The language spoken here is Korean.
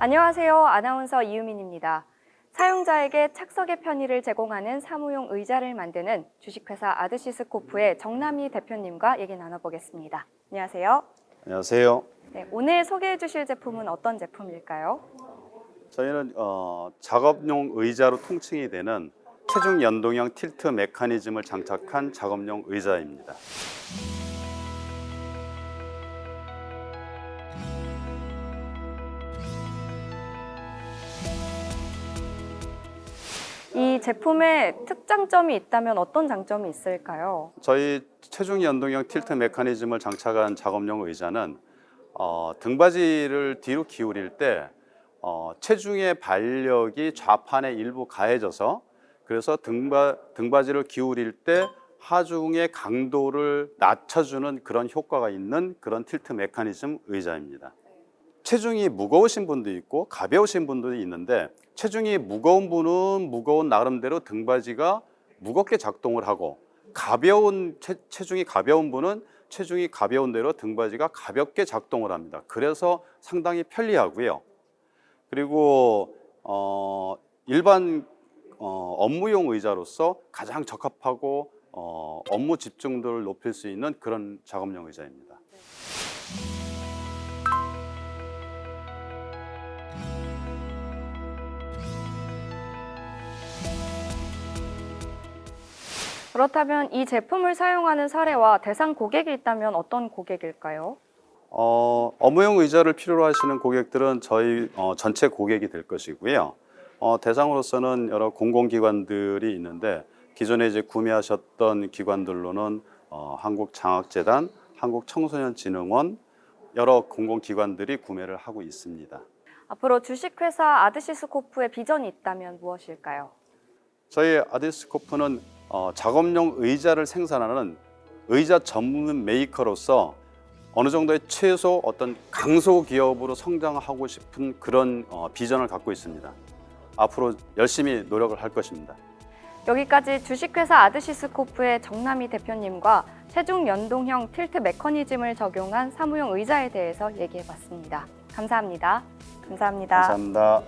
안녕하세요. 아나운서 이유민입니다. 사용자에게 착석의 편의를 제공하는 사무용 의자를 만드는 주식회사 아드시스코프의 정남희 대표님과 얘기 나눠보겠습니다. 안녕하세요. 안녕하세요. 네, 오늘 소개해 주실 제품은 어떤 제품일까요? 저희는 어, 작업용 의자로 통칭이 되는 체중 연동형 틸트 메커니즘을 장착한 작업용 의자입니다. 제품의 특장점이 있다면 어떤 장점이 있을까요? 저희 체중 연동형 틸트 메커니즘을 장착한 작업용 의자는 어, 등받이를 뒤로 기울일 때 어, 체중의 발력이 좌판에 일부 가해져서 그래서 등바, 등받이를 기울일 때 하중의 강도를 낮춰주는 그런 효과가 있는 그런 틸트 메커니즘 의자입니다. 체중이 무거우신 분도 있고 가벼우신 분도 있는데 체중이 무거운 분은 무거운 나름대로 등받이가 무겁게 작동을 하고 가벼운 체, 체중이 가벼운 분은 체중이 가벼운 대로 등받이가 가볍게 작동을 합니다. 그래서 상당히 편리하고요. 그리고 어, 일반 어, 업무용 의자로서 가장 적합하고 어, 업무 집중도를 높일 수 있는 그런 작업용 의자입니다. 그렇다면 이 제품을 사용하는 사례와 대상 고객이 있다면 어떤 고객일까요? 어, 업무용 의자를 필요로 하시는 고객들은 저희 어, 전체 고객이 될 것이고요. 어, 대상으로서는 여러 공공기관들이 있는데 기존에 이제 구매하셨던 기관들로는 어, 한국장학재단, 한국청소년진흥원 여러 공공기관들이 구매를 하고 있습니다. 앞으로 주식회사 아드시스코프의 비전이 있다면 무엇일까요? 저희 아디스코프는 어, 작업용 의자를 생산하는 의자 전문 메이커로서 어느 정도의 최소 어떤 강소 기업으로 성장하고 싶은 그런 어, 비전을 갖고 있습니다. 앞으로 열심히 노력을 할 것입니다. 여기까지 주식회사 아드시스코프의 정남희 대표님과 체중 연동형 틸트 메커니즘을 적용한 사무용 의자에 대해서 얘기해 봤습니다. 감사합니다. 감사합니다. 감사합니다.